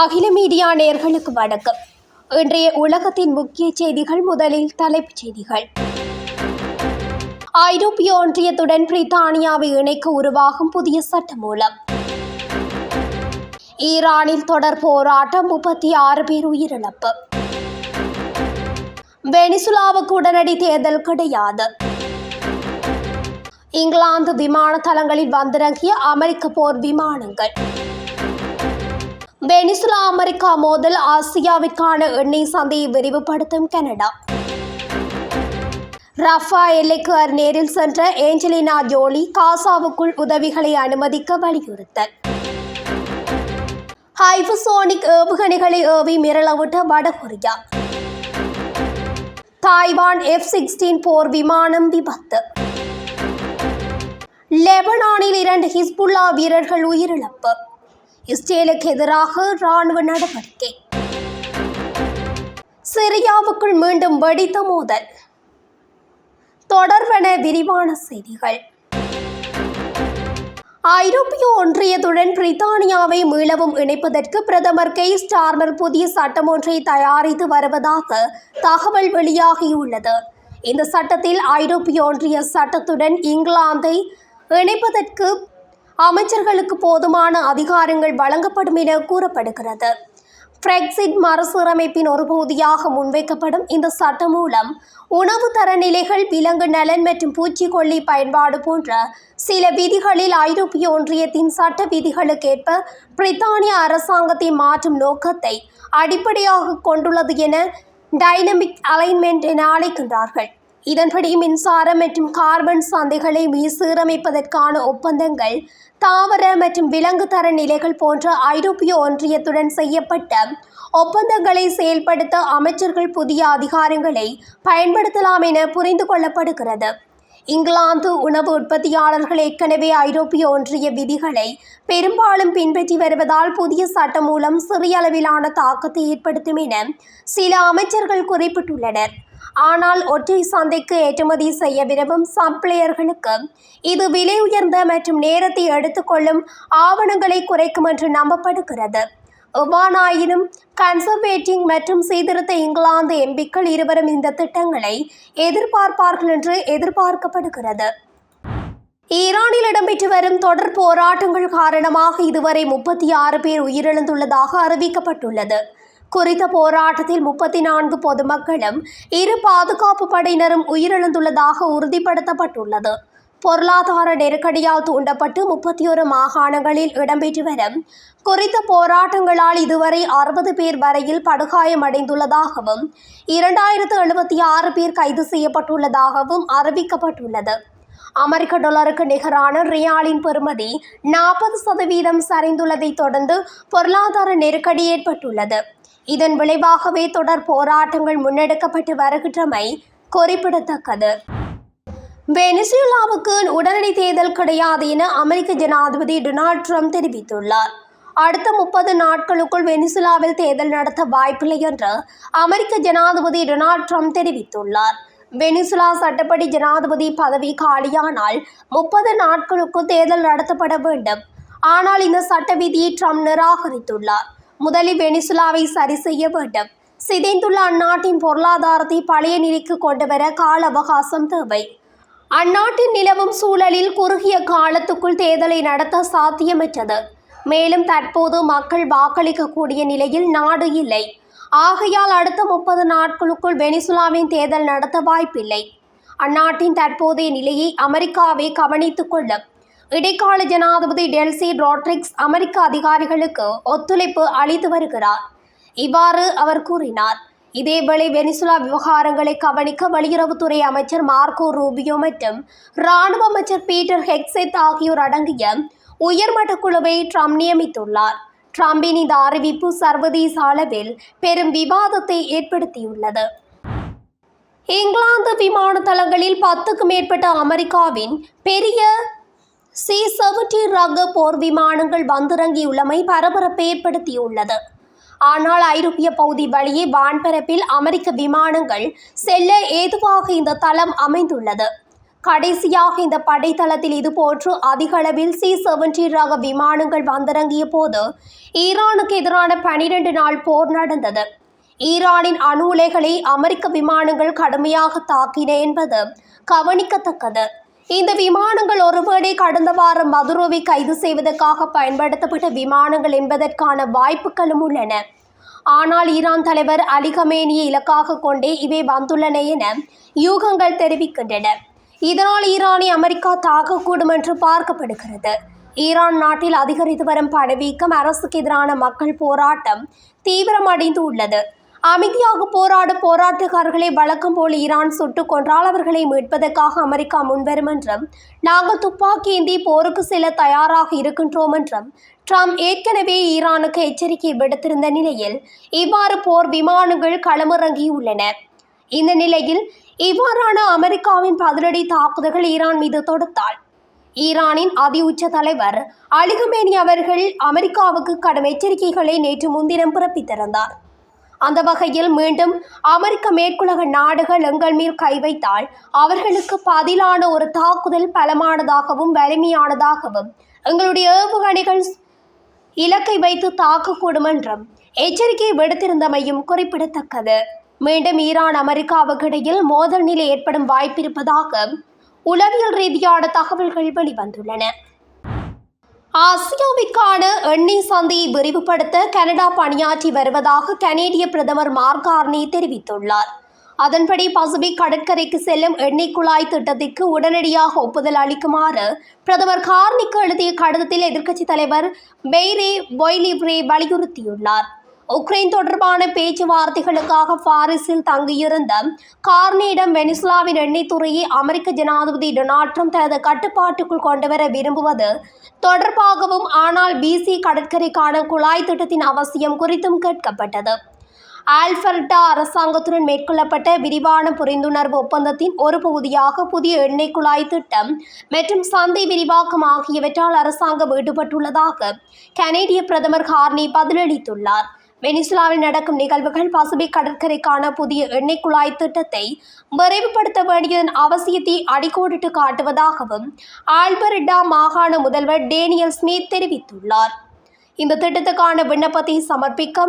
அகில மீடியா நேர்களுக்கு வணக்கம். இன்றைய உலகத்தின் முக்கிய செய்திகள் முதலில் தலைப்புச் செய்திகள். ஐரோப்பிய ஒன்றியத்துடன் பிரித்தானியாவை இணைக்க உருவாகும் புதிய சட்ட மூலம் ஈரானில் தொடர் போராட்டம் முப்பத்தி ஆறு பேர் உயிரிழப்பு. வெனிசுலாவுக்கு உடனடி தேர்தல் கிடையாது. இங்கிலாந்து விமான தளங்களில் வந்திறங்கிய அமெரிக்க போர் விமானங்கள். வெனிசுலா அமெரிக்கா மோதல் ஆசியாவிற்கான எண்ணெய் சந்தையை விரிவுபடுத்தும் கனடா. ரஃபா எல்லைக்கு நேரில் சென்ற ஏஞ்சலினா ஜோலி காசாவுக்குள் உதவிகளை அனுமதிக்க வலியுறுத்தல். ஹைபசோனிக் ஏவுகணைகளை ஏவி மிரளவிட்ட வடகொரியா. தாய்வான் எஃப் சிக்ஸ்டீன் போர் விமானம் விபத்து. லெபனானில் இரண்டு ஹிஸ்புல்லா வீரர்கள் உயிரிழப்பு. இஸ்ரேலுக்கு எதிராக ராணுவ நடவடிக்கை. சிரியாவுக்குள் மீண்டும் வெடித்த மோதல். தொடர்பென விரிவான செய்திகள். ஐரோப்பிய ஒன்றியத்துடன் பிரித்தானியாவை மீளவும் இணைப்பதற்கு பிரதமர் கெய் ஸ்டார்மர் புதிய சட்டம் ஒன்றை தயாரித்து வருவதாக தகவல் வெளியாகியுள்ளது. இந்த சட்டத்தில் ஐரோப்பிய ஒன்றிய சட்டத்துடன் இங்கிலாந்தை இணைப்பதற்கு அமைச்சர்களுக்கு போதுமான அதிகாரங்கள் வழங்கப்படும் என கூறப்படுகிறது. பிரெக்சிட் மறுசீரமைப்பின் ஒரு பகுதியாக முன்வைக்கப்படும் இந்த சட்டம் மூலம் உணவு தரநிலைகள் விலங்கு நலன் மற்றும் பூச்சிக்கொல்லி பயன்பாடு போன்ற சில விதிகளில் ஐரோப்பிய ஒன்றியத்தின் சட்ட விதிகளுக்கேற்ப பிரித்தானிய அரசாங்கத்தை மாற்றும் நோக்கத்தை அடிப்படையாக கொண்டுள்ளது என டைனமிக் அலைன்மெண்ட் என அழைக்கின்றார்கள். இதன்படி மின்சாரம் மற்றும் கார்பன் சந்தைகளை சீரமைப்பதற்கான ஒப்பந்தங்கள் தாவர மற்றும் விலங்கு தர நிலைகள் போன்ற ஐரோப்பிய ஒன்றியத்துடன் செய்யப்பட்ட ஒப்பந்தங்களை செயல்படுத்த அமைச்சர்கள் புதிய அதிகாரங்களை பயன்படுத்தலாம் என புரிந்து கொள்ளப்படுகிறது. இங்கிலாந்து உணவு உற்பத்தியாளர்கள் ஏற்கனவே ஐரோப்பிய ஒன்றிய விதிகளை பெரும்பாலும் பின்பற்றி வருவதால் புதிய சட்டம் மூலம் சிறிய அளவிலான தாக்கத்தை ஏற்படுத்தும் என சில அமைச்சர்கள் குறிப்பிட்டுள்ளனர். ஆனால் ஒற்றை சந்தைக்கு ஏற்றுமதி செய்ய விரும்பும் சப்ளையர்களுக்கு இது விலை உயர்ந்த மற்றும் நேரத்தை எடுத்துக்கொள்ளும் ஆவணங்களை குறைக்கும் என்று நம்பப்படுகிறது. எவ்வாறாயினும் கன்சர்வேட்டிங் மற்றும் சீர்திருத்த இங்கிலாந்து எம்பிக்கள் இருவரும் இந்த திட்டங்களை எதிர்பார்ப்பார்கள் என்று எதிர்பார்க்கப்படுகிறது. ஈரானில் இடம்பெற்று வரும் தொடர் போராட்டங்கள் காரணமாக இதுவரை முப்பத்தி ஆறு பேர் உயிரிழந்துள்ளதாக அறிவிக்கப்பட்டுள்ளது. குறித்த போராட்டத்தில் முப்பத்தி நான்கு பொதுமக்களும் இரு பாதுகாப்பு படையினரும் உயிரிழந்துள்ளதாக உறுதிப்படுத்தப்பட்டுள்ளது. பொருளாதார நெருக்கடியால் தூண்டப்பட்டு முப்பத்தி ஒரு மாகாணங்களில் இடம்பெற்று வரும் குறித்த போராட்டங்களால் இதுவரை அறுபது பேர் வரையில் படுகாயமடைந்துள்ளதாகவும் இரண்டாயிரத்து எழுபத்தி ஆறு பேர் கைது செய்யப்பட்டுள்ளதாகவும் அறிவிக்கப்பட்டுள்ளது. அமெரிக்க டாலருக்கு நிகரான ரியாலின் பெறுமதி நாற்பது சதவீதம் சரிந்துள்ளதை தொடர்ந்து பொருளாதார நெருக்கடி ஏற்பட்டுள்ளது. இதன் விளைவாகவே தொடர் போராட்டங்கள் முன்னெடுக்கப்பட்டு வருகின்றமை குறிப்பிடத்தக்கது. வெனிசுலாவுக்கு உடனடி தேர்தல் கிடையாது என அமெரிக்க ஜனாதிபதி டொனால்ட் ட்ரம்ப் தெரிவித்துள்ளார். அடுத்த முப்பது நாட்களுக்குள் வெனிசுலாவில் தேர்தல் நடத்த வாய்ப்பில்லை என்று அமெரிக்க ஜனாதிபதி டொனால்ட் ட்ரம்ப் தெரிவித்துள்ளார். வெனிசுலா சட்டப்படி ஜனாதிபதி பதவி காலியானால் முப்பது நாட்களுக்குள் தேர்தல் நடத்தப்பட வேண்டும். ஆனால் இந்த சட்ட விதியை ட்ரம்ப் நிராகரித்துள்ளார். முதலில் வெனிசுலாவை சரி செய்ய வேண்டும். சிதைந்துள்ள அந்நாட்டின் பொருளாதாரத்தை பழைய நிலைக்கு கொண்டு வர கால அவகாசம் தேவை. அந்நாட்டின் நிலவும் சூழலில் குறுகிய காலத்துக்குள் தேர்தலை நடத்த சாத்தியமற்றது. மேலும் தற்போது மக்கள் வாக்களிக்கக்கூடிய நிலையில் நாடு இல்லை. ஆகையால் அடுத்த முப்பது நாட்களுக்குள் வெனிசுலாவின் தேர்தல் நடத்த வாய்ப்பில்லை. அந்நாட்டின் தற்போதைய நிலையை அமெரிக்காவை கவனித்துக் கொள்ளும். இடைக்கால ஜனாதிபதி டெல்சி ரோட்ரிக்ஸ் அமெரிக்க அதிகாரிகளுக்கு ஒத்துழைப்பு அளித்து வருகிறார். இவ்வாறு அவர் கூறினார். இதேவேளை வெனிசுலா விவகாரங்களை கவனிக்க வெளியுறவுத்துறை அமைச்சர் மார்க்கோ ரூபியோ மற்றும் இராணுவ அமைச்சர் பீட்டர் ஹெக்ஸெத் ஆகியோர் அடங்கிய உயர்மட்ட குழுவை ட்ரம்ப் நியமித்துள்ளார். ட்ரம்பின் இந்த அறிவிப்பு சர்வதேச அளவில் பெரும் விவாதத்தை ஏற்படுத்தியுள்ளது. இங்கிலாந்து விமான தளங்களில் பத்துக்கும் மேற்பட்ட அமெரிக்காவின் பெரிய சி செவன்டி ரக போர் விமானங்கள் வந்திறங்கியுள்ளமை பரபரப்பை ஏற்படுத்தியுள்ளது. ஆனால் ஐரோப்பிய பகுதி வழியே வான்பரப்பில் அமெரிக்க விமானங்கள் செல்ல ஏதுவாக இந்த தளம் அமைந்துள்ளது. கடைசியாக இந்த படைத்தளத்தில் இதுபோன்று அதிக அளவில் சி செவன்டி ரக விமானங்கள் வந்திறங்கிய போது ஈரானுக்கு எதிரான பனிரெண்டு நாள் போர் நடந்தது. ஈரானின் அணு உலைகளை அமெரிக்க விமானங்கள் கடுமையாக தாக்கின என்பது கவனிக்கத்தக்கது. இந்த விமானங்கள் ஒருவேளை கடந்த வாரம் மதுரோவை கைது செய்வதற்காக பயன்படுத்தப்பட்ட விமானங்கள் என்பதற்கான வாய்ப்புகளும் உள்ளன. ஆனால் ஈரான் தலைவர் அலி கமேனியை இலக்காக கொண்டே இவை வந்துள்ளன என யூகங்கள் தெரிவிக்கின்றன. இதனால் ஈரானை அமெரிக்கா தாக்கக்கூடும் என்று பார்க்கப்படுகிறது. ஈரான் நாட்டில் அதிகரித்து வரும் பணவீக்கம் அரசுக்கு எதிரான மக்கள் போராட்டம் தீவிரமடைந்து உள்ளது அமைதியாக போராடும் போராட்டக்காரர்களை வழக்கம் போல் ஈரான் சுட்டுக் கொன்றால் அவர்களை மீட்பதற்காக அமெரிக்கா முன்வரும் என்றும் நாங்கள் துப்பாக்கி ஏந்தி போருக்கு செல்ல தயாராக இருக்கின்றோம் என்றும் ட்ரம்ப் ஏற்கனவே ஈரானுக்கு எச்சரிக்கை விடுத்திருந்த நிலையில் இவ்வாறு போர் விமானங்கள் களமிறங்கியுள்ளன. இந்த நிலையில் இவ்வாறான அமெரிக்காவின் பதிலடி தாக்குதல்கள் ஈரான் மீது தொடுத்தால் ஈரானின் அதி உச்ச தலைவர் அலிகமேனி அவர்கள் அமெரிக்காவுக்கு கடும் எச்சரிக்கைகளை நேற்று முன்தினம் பிறப்பித்திருந்தார். அந்த வகையில் மீண்டும் அமெரிக்க மேற்குலக நாடுகள் எங்கள் மீது கை வைத்தால் அவர்களுக்கு பதிலான ஒரு தாக்குதல் பலமானதாகவும் வலிமையானதாகவும் எங்களுடைய ஏவுகணைகள் இலக்கை வைத்து தாக்கக்கூடும் என்றும் எச்சரிக்கை விடுத்திருந்தமையும் குறிப்பிடத்தக்கது. மீண்டும் ஈரான் அமெரிக்காவுக்கு இடையில் மோதல் நிலை ஏற்படும் வாய்ப்பிருப்பதாக உளவியல் ரீதியான தகவல்கள் வெளிவந்துள்ளன. ஆசியாவிற்கான எண்ணெய் சந்தையை விரிவுபடுத்த கனடா பணியாற்றி வருவதாக கனேடிய பிரதமர் மார்க் கார்னி தெரிவித்துள்ளார். அதன்படி பசுபிக் கடற்கரைக்கு செல்லும் எண்ணெய் குழாய் திட்டத்திற்கு உடனடியாக ஒப்புதல் அளிக்குமாறு பிரதமர் கார்னிக்கு எழுதிய கடிதத்தில் எதிர்க்கட்சித் தலைவர் பெய்ரே பொய்லிப்ரே வலியுறுத்தியுள்ளார். உக்ரைன் தொடர்பான பேச்சுவார்த்தைகளுக்காக பாரிஸில் தங்கியிருந்த கார்னியிடம் வெனிசுலாவின் எண்ணெய் துறையை அமெரிக்க ஜனாதிபதி டொனால்ட் ட்ரம்ப் தனது கட்டுப்பாட்டுக்குள் கொண்டுவர விரும்புவது தொடர்பாகவும் ஆனால் பிசி கடற்கரைக்கான குழாய் திட்டத்தின் அவசியம் குறித்தும் கேட்கப்பட்டது. ஆல்பர்டா அரசாங்கத்துடன் மேற்கொள்ளப்பட்ட விரிவான புரிந்துணர்வு ஒப்பந்தத்தின் ஒரு பகுதியாக புதிய எண்ணெய் குழாய் திட்டம் மற்றும் சந்தை விரிவாக்கம் ஆகியவற்றால் அரசாங்கம் ஈடுபட்டுள்ளதாக கனேடிய பிரதமர் ஹார்னி பதிலளித்துள்ளார். வெனிசுலாவில் நடக்கும் நிகழ்வுகள் பசிபிக் கடற்கரைக்கான புதிய எண்ணெய் குழாய் திட்டத்தை விரைவுபடுத்த வேண்டியதன் அவசியத்தை அடிக்கோடிட்டு காட்டுவதாகவும் ஆல்பர்டா மாகாண முதல்வர் டேனியல் ஸ்மித் தெரிவித்துள்ளார். இந்த திட்டத்துக்கான விண்ணப்பத்தை சமர்ப்பிக்க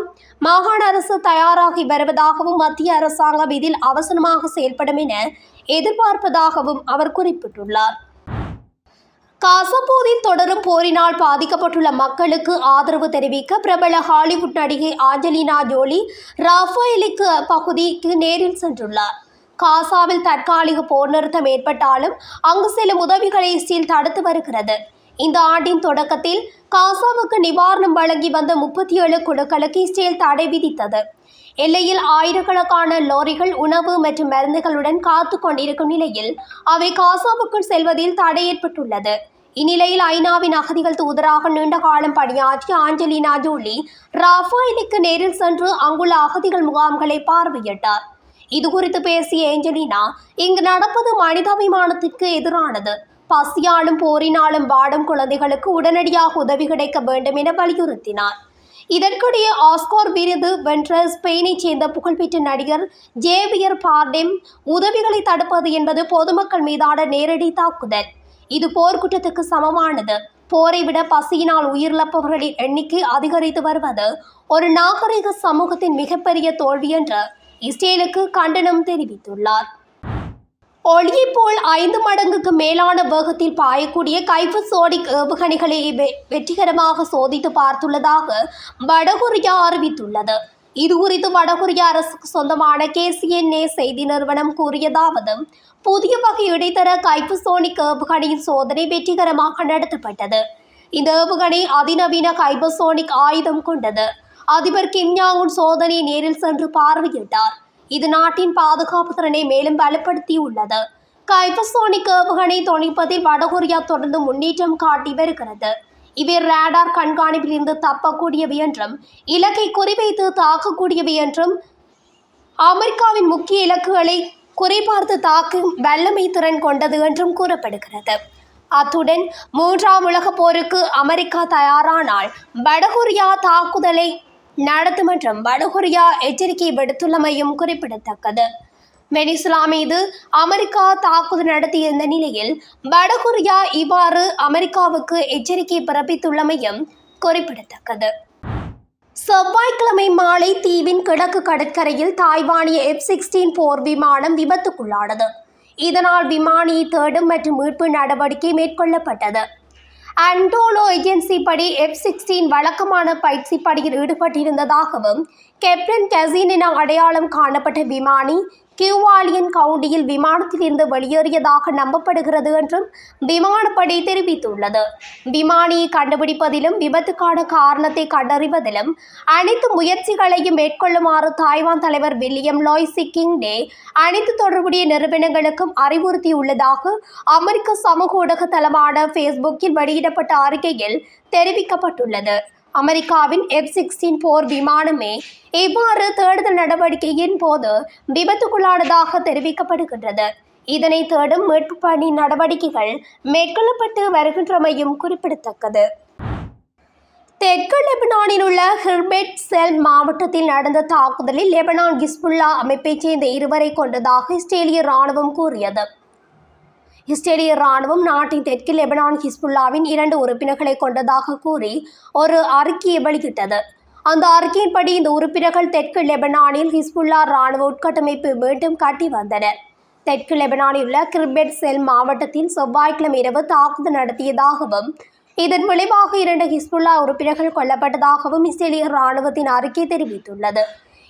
மாகாண அரசு தயாராகி வருவதாகவும் மத்திய அரசாங்கம் இதில் அவசரமாக செயல்படும் என எதிர்பார்ப்பதாகவும் அவர் குறிப்பிட்டுள்ளார். காசப்போரில் தொடரும் போரினால் பாதிக்கப்பட்டுள்ள மக்களுக்கு ஆதரவு தெரிவிக்க பிரபல ஹாலிவுட் நடிகை ஆஞ்சலினா ஜோலி ராஃபேலுக்கு பகுதிக்கு நேரில் சென்றுள்ளார். காசாவில் தற்காலிக போர் நிறுத்தம் ஏற்பட்டாலும் அங்கு செல்லும் உதவிகளை இஸ்ரேல் தடுத்து வருகிறது. இந்த ஆண்டின் தொடக்கத்தில் காசாவுக்கு நிவாரணம் வழங்கி வந்த முப்பத்தி ஏழு குழுக்களுக்கு இஸ்ரேல் தடை விதித்தது. எல்லையில் ஆயிரக்கணக்கான லாரிகள் உணவு மற்றும் மருந்துகளுடன் காத்து கொண்டிருக்கும் நிலையில் அவை காசாவுக்குள் செல்வதில் தடை ஏற்பட்டுள்ளது. இந்நிலையில் ஐநாவின் அகதிகள் தூதராக நீண்ட காலம் பணியாற்றிய ஆஞ்சலினா ஜோலி ரஃபாயிலுக்கு நேரில் சென்று அங்குள்ள அகதிகள் முகாம்களை பார்வையிட்டார். இது குறித்து பேசிய ஏஞ்சலினா இங்கு நடப்பது மனிதாபிமானத்திற்கு எதிரானது. பசியாலும் போரினாலும் வாடும் குழந்தைகளுக்கு உடனடியாக உதவி கிடைக்க வேண்டும் என வலியுறுத்தினார். இதற்கிடையே ஆஸ்கார் விருது வென்ற ஸ்பெயினைச் சேர்ந்த புகழ்பெற்ற நடிகர் ஜேவியர் பார்டெம் உதவிகளை தடுப்பது என்பது பொதுமக்கள் மீதான நேரடி தாக்குதல். இது போர்க்குற்றத்துக்கு சமமானது. போரை விட பசியினால் உயிரிழப்பவர்களின் எண்ணிக்கை அதிகரித்து வருவது ஒரு நாகரிக சமூகத்தின் மிகப்பெரிய தோல்வி என்று இஸ்ரேலுக்கு கண்டனம் தெரிவித்துள்ளார். ஒளியை போல் ஐந்து மடங்குக்கு மேலான வேகத்தில் பாயக்கூடிய கைபசோடிக் ஏவுகணைகளை வெற்றிகரமாக சோதித்து பார்த்துள்ளதாக வடகொரியா அறிவித்துள்ளது. இது குறித்து வடகொரிய அரசுக்கு சொந்தமான கேசிஎன்ஏ செய்தி நிறுவனம் கூறியதாவது புதிய வகை இடைத்தர கைபசோனிக் ஏவுகணையின் சோதனை வெற்றிகரமாக நடத்தப்பட்டது. இந்த ஏவுகணை அதிநவீன கைபசோனிக் ஆயுதம் கொண்டது. அதிபர் கிம் ஜாங் சோதனை சோதனையை நேரில் சென்று பார்வையிட்டார். இது நாட்டின் பாதுகாப்பு திறனை மேலும் வலுப்படுத்தியுள்ளது. கைபசோனிக் ஏவுகணை தொழில்நுட்பத்தில் வடகொரியா தொடர்ந்து முன்னேற்றம் காட்டி வருகிறது. இவை ரேடார் கண்காணிப்பில் இருந்து தப்பக்கூடியவை என்றும் இலக்கை குறிவைத்து தாக்கக்கூடியவை என்றும் அமெரிக்காவின் முக்கிய இலக்குகளை குறிபார்த்து தாக்கும் வல்லமை திறன் கொண்டது என்றும் கூறப்படுகிறது. அத்துடன் மூன்றாம் உலகப் போருக்கு அமெரிக்கா தயாரானால் வடகொரியா தாக்குதலை நடத்தும் என்றும் வடகொரியா எச்சரிக்கை விடுத்துள்ளமையும் குறிப்பிடத்தக்கது. வெனிசுலா மீது அமெரிக்கா தாக்குதல் நடத்தியிருந்த நிலையில் வடகொரியா இவ்வாறு அமெரிக்காவுக்கு எச்சரிக்கை பிறப்பித்துள்ளமையும் குறிப்பிடத்தக்கது. செவ்வாய்க்கிழமை மாலை தீவின் கிழக்கு கடற்கரையில் தாய்வானிய எஃப் சிக்ஸ்டீன் போர் விமானம் விபத்துக்குள்ளானது. இதனால் விமானியை தேடும் மற்றும் மீட்பு நடவடிக்கை மேற்கொள்ளப்பட்டது. அண்டோலோ ஏஜென்சி படி எஃப் சிக்ஸ்டீன் வழக்கமான பயிற்சி பணியில் ஈடுபட்டிருந்ததாகவும் கேப்டன் கசின் என அடையாளம் காணப்பட்ட விமானி கியூவாலியன் கவுண்டியில் விமானத்திலிருந்து வெளியேறியதாக நம்பப்படுகிறது என்றும் விமானப்படை தெரிவித்துள்ளது. விமானியை கண்டுபிடிப்பதிலும் விபத்துக்கான காரணத்தை கண்டறிவதிலும் அனைத்து முயற்சிகளையும் மேற்கொள்ளுமாறு தாய்வான் தலைவர் வில்லியம் லாய்சி கிங்டே அனைத்து தொடர்புடைய நிறுவனங்களுக்கும் அறிவுறுத்தியுள்ளதாக அமெரிக்க சமூக ஊடக தளமான ஃபேஸ்புக்கில் வெளியிடப்பட்ட அறிக்கையில் தெரிவிக்கப்பட்டுள்ளது. அமெரிக்காவின் எஃப் சிக்ஸ்டீன் போர் விமானமே இவ்வாறு தேடுதல் நடவடிக்கையின் போது விபத்துக்குள்ளானதாக தெரிவிக்கப்படுகின்றது. இதனை தேடும் மீட்பு பணி நடவடிக்கைகள் மேற்கொள்ளப்பட்டு வருகின்றமையும் குறிப்பிடத்தக்கது. தெற்கு லெபனானில் உள்ள ஹிர்பெட் செல் மாவட்டத்தில் நடந்த தாக்குதலில் லெபனான் கிஸ்புல்லா அமைப்பைச் சேர்ந்த இருவரை கொண்டதாக இஸ்ரேலிய ராணுவம் கூறியது. இஸ்ரேலிய ராணுவம் நாட்டின் தெற்கில் லெபனான் ஹிஸ்புல்லாவின் இரண்டு உறுப்பினர்களை கொண்டதாக கூறி ஒரு அறிக்கையை வெளியிட்டது. அந்த அறிக்கையின்படி இந்த உறுப்பினர்கள் தெற்கு லெபனானில் ஹிஸ்புல்லா ராணுவ உட்கட்டமைப்பு மீண்டும் கட்டி வந்தனர். தெற்கு லெபனானில் உள்ள கிரிபெட் செல் மாவட்டத்தில் செவ்வாய்க்கிழமை இரவு தாக்குதல் நடத்தியதாகவும் இதன் விளைவாக இரண்டு ஹிஸ்புல்லா உறுப்பினர்கள் கொல்லப்பட்டதாகவும் இஸ்ரேலிய ராணுவத்தின் அறிக்கை தெரிவித்துள்ளது.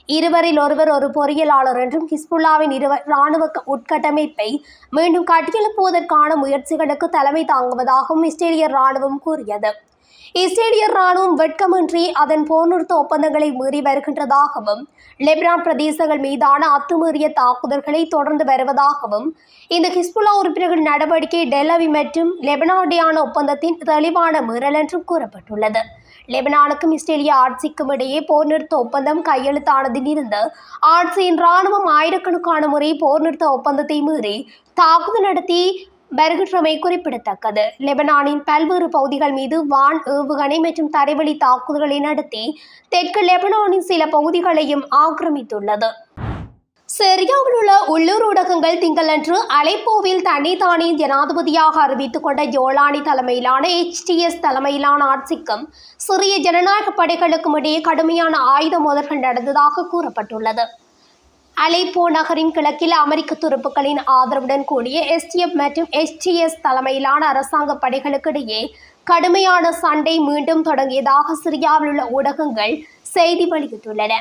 இருவரில் ஒருவர் ஒரு பொறியியலாளர் என்றும் ஹிஸ்புல்லாவின் இருவர் இராணுவ உட்கட்டமைப்பை மீண்டும் கட்டியெழுப்புவதற்கான முயற்சிகளுக்கு தலைமை தாங்குவதாகவும் இஸ்ரேலிய இராணுவம் கூறியது. இஸ்ரேலிய ராணுவம் வெட்கமின்றி அதன் போர் நிறுத்த ஒப்பந்தங்களை மீறி வருகின்றதாகவும் லெபனான் பிரதேசங்கள் மீதான அத்துமீறிய தாக்குதல்களை தொடர்ந்து வருவதாகவும் இந்த ஹிஸ்புல்லா உறுப்பினர்கள் நடவடிக்கை டெல்லவி மற்றும் லெபனானியான ஒப்பந்தத்தின் தெளிவான மீறல் என்றும் கூறப்பட்டுள்ளது. லெபனானுக்கும் இஸ்ரேலிய ஆட்சிக்கும் இடையே போர் நிறுத்த ஒப்பந்தம் கையெழுத்தானதில் இருந்து ஆட்சியின் ராணுவம் ஆயிரக்கணக்கான முறை போர் நிறுத்த ஒப்பந்தத்தை மீறி தாக்குதல் நடத்தி வருகின்றமை குறிப்பிடத்தக்கது. லெபனானின் பல்வேறு பகுதிகள் மீது வான் ஏவுகணை மற்றும் தரைவழி தாக்குதல்களை நடத்தி தெற்கு லெபனானின் சில பகுதிகளையும் ஆக்கிரமித்துள்ளது. சிரியாவில் உள்ள உள்ளூர் ஊடகங்கள் திங்களன்று அலைப்போவில் தன்னைத்தானே ஜனாதிபதியாக அறிவித்துக் கொண்ட ஜோலானி தலைமையிலான எச்டிஎஸ் தலைமையிலான ஆட்சிக்கும் சிறிய ஜனநாயக படைகளுக்கும் இடையே கடுமையான ஆயுத மோதல்கள் நடந்ததாக கூறப்பட்டுள்ளது. அலைப்போ நகரின் கிழக்கில் அமெரிக்க துருப்புக்களின் ஆதரவுடன் கூடிய எஸ்டிஎஃப் மற்றும் எஸ்டிஎஸ் தலைமையிலான அரசாங்க படைகளுக்கிடையே கடுமையான சண்டை மீண்டும் தொடங்கியதாக சிரியாவில் உள்ள ஊடகங்கள் செய்தி வெளியிட்டுள்ளன.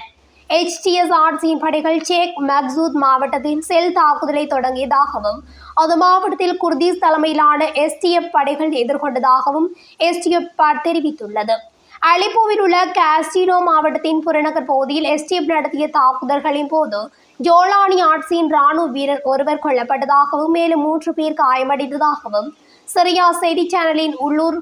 எச்டிஎஸ்ஆர்சியின் படைகள் சேக் மக்சூத் மாவட்டத்தில் செல் தாக்குதலை தொடங்கியதாகவும் அந்த மாவட்டத்தில் குர்தீஸ் தலைமையிலான எஸ்டிஎஃப் படைகள் எதிர்கொண்டதாகவும் எஸ்டிஎஃப் தெரிவித்துள்ளது. அலிப்போவில் உள்ள காஸ்டினோ மாவட்டத்தின் புறநகர் பகுதியில் எஸ்டிஎஃப் நடத்திய தாக்குதல்களின் போது ஜோலானி ஆட்சியின் ராணுவ வீரர் ஒருவர் கொல்லப்பட்டதாகவும் மேலும் மூன்று பேர் காயமடைந்ததாகவும் சிரியா செய்தி சேனலின் உள்ளூர்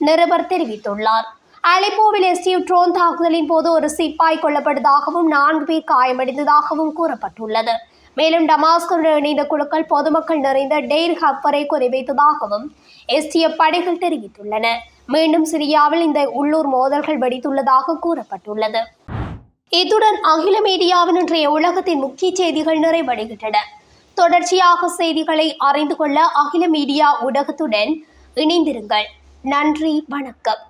நிருபர் தெரிவித்துள்ளார். அலிப்போவில் எஸ்டிஎஃப் ட்ரோன் தாக்குதலின் போது ஒரு சிப்பாய் கொல்லப்பட்டதாகவும் நான்கு பேர் காயமடைந்ததாகவும் கூறப்பட்டுள்ளது. மேலும் டமாஸ்கருடன் இணைந்த குழுக்கள் பொதுமக்கள் நிறைந்த டெய்ர் ஹப்பரை குறிவைத்ததாகவும் எஸ்டிஎஃப் படைகள் தெரிவித்துள்ளன. மீண்டும் சிரியாவில் இந்த உள்ளூர் மோதல்கள் வெடித்துள்ளதாக கூறப்பட்டுள்ளது. இத்துடன் அகில மீடியாவின் இன்றைய உலகத்தின் முக்கிய செய்திகள் நிறைவடைகின்றன. தொடர்ச்சியாக செய்திகளை அறிந்து கொள்ள அகில மீடியா ஊடகத்துடன் இணைந்திருங்கள். நன்றி வணக்கம்.